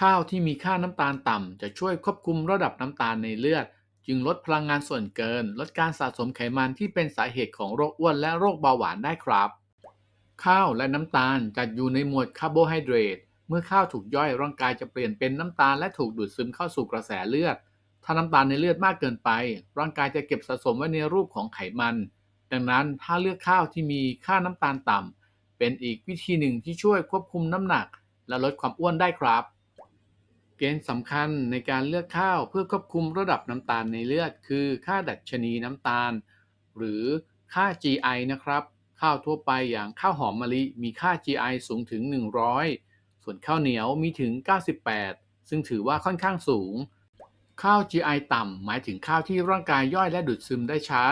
ข้าวที่มีค่าน้ำตาลต่ำจะช่วยควบคุมระดับน้ำตาลในเลือด จึงลดพลังงานส่วนเกิน ลดการสะสมไขมันที่เป็นสาเหตุของโรคอ้วนและโรคเบาหวานได้ครับ ข้าวและน้ำตาลจัดอยู่ในหมวดคาร์โบไฮเดรตเมื่อข้าวถูกย่อยร่างกายจะเปลี่ยนเป็นน้ำตาลและถูกดูดซึมเข้าสู่กระแสเลือด ถ้าน้ำตาลในเลือดมากเกินไป ร่างกายจะเก็บสะสมไว้ในรูปของไขมัน ดังนั้นถ้าเลือกข้าวที่มีค่าน้ำตาลต่ำเป็นอีกวิธีหนึ่งที่ช่วยควบคุมน้ำหนัก และลดความอ้วนได้ครับ เกณฑ์สำคัญในการเลือกข้าวเพื่อควบคุมระดับน้ำตาลในเลือด คือค่าดัชนีน้ำตาล หรือค่า GI นะครับ ข้าวทั่วไปอย่างข้าวหอมมะลิมีค่า GI สูงถึง 100 ส่วนข้าวเหนียวมีถึง 98 ซึ่งถือว่าค่อนข้างสูง ข้าว GI ต่ำ หมายถึงข้าวที่ร่างกายย่อยและดูดซึมได้ช้า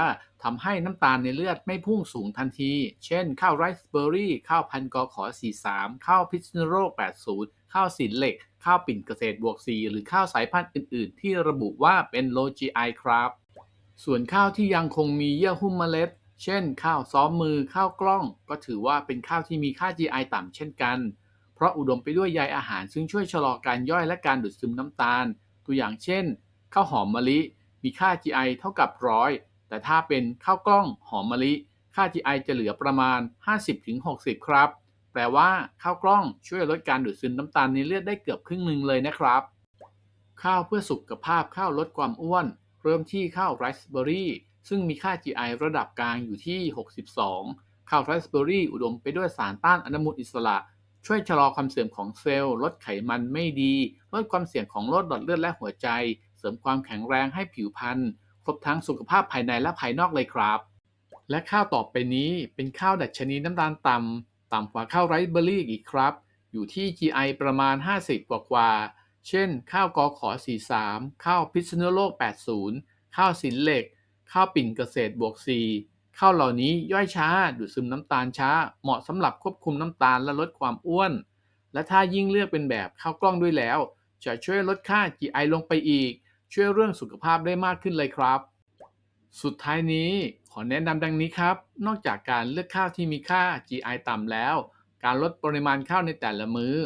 ทำให้น้ำตาลในเลือดไม่พุ่งสูงทันที เช่น ข้าวไรซ์เบอร์รี่ ข้าวพันกอขอ 43 ข้าวพิษณุโลก80 ข้าวสินเหล็ก ข้าวปิ่นเกษตรบวก 4 หรือข้าวสายพันธุ์อื่น ๆ ที่ระบุว่าเป็น low GI ครับ ส่วนข้าวที่ยังคงมีเยื่อหุ้มเมล็ด เช่น ข้าวซ้อมมือ ข้าวกล้อง ก็ถือว่าเป็นข้าวที่มีค่า GI ต่ำเช่นกัน เพราะอุดมไปด้วยใยอาหารซึ่งช่วยชะลอการย่อยและการดูดซึมน้ำตาล ตัวอย่างเช่นข้าวหอมมะลิมีค่า GI เท่ากับร้อยแต่ถ้าเป็นข้าวกล้องหอมมะลิ ค่า GI จะเหลือประมาณ 50-60 ครับ แปลว่าข้าวกล้องช่วยลดการดูดซึมน้ำตาลในเลือดได้เกือบครึ่งหนึ่งเลยนะครับ ข้าวเพื่อสุขภาพข้าวลดความอ้วน เริ่มที่ข้าวไรซ์เบอร์รี่ซึ่งมีค่า GI ระดับกลางอยู่ที่ 62 ข้าวไรซ์เบอร์รี่อุดมไปด้วยสารต้านอนุมูลอิสระ ช่วยชะลอความเสื่อมของเซลล์ลดไขมันไม่ดี ลดความเสี่ยงของโรคหลอดเลือดและหัวใจ เสริมความแข็งแรงให้ผิวพรรณครบทั้งสุขภาพภายในและภายนอกเลยครับ และข้าวต่อไปนี้เป็นข้าวดัชนีน้ำตาลต่ำต่ำกว่าข้าวไรซ์เบอร์รี่อีกครับ อยู่ที่ GI ประมาณ 50 กว่ากว่าๆเช่น ข้าวกอขอ 43 ข้าวพิษณุโลก 80 ข้าวสินเหล็ก ข้าวปิ่นเกษตรบวก4 ข้าวเหล่านี้ย่อยช้า ดูดซึมน้ำตาลช้า เหมาะสำหรับควบคุมน้ำตาลและลดความอ้วน และถ้ายิ่งเลือกเป็นแบบข้าวกล้องด้วยแล้ว จะช่วยลดค่า GI ลงไปอีก ช่วยเรื่องสุขภาพได้มากขึ้นเลยครับ สุดท้ายนี้ขอแนะนำดังนี้ครับ นอกจากการเลือกข้าวที่มีค่า GI ต่ำแล้ว การลดปริมาณข้าวในแต่ละมื้อ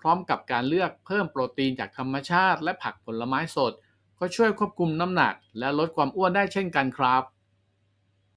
พร้อมกับการเลือกเพิ่มโปรตีนจากธรรมชาติ และผักผลไม้สด ก็ช่วยควบคุมน้ำหนัก และลดความอ้วนได้เช่นกันครับ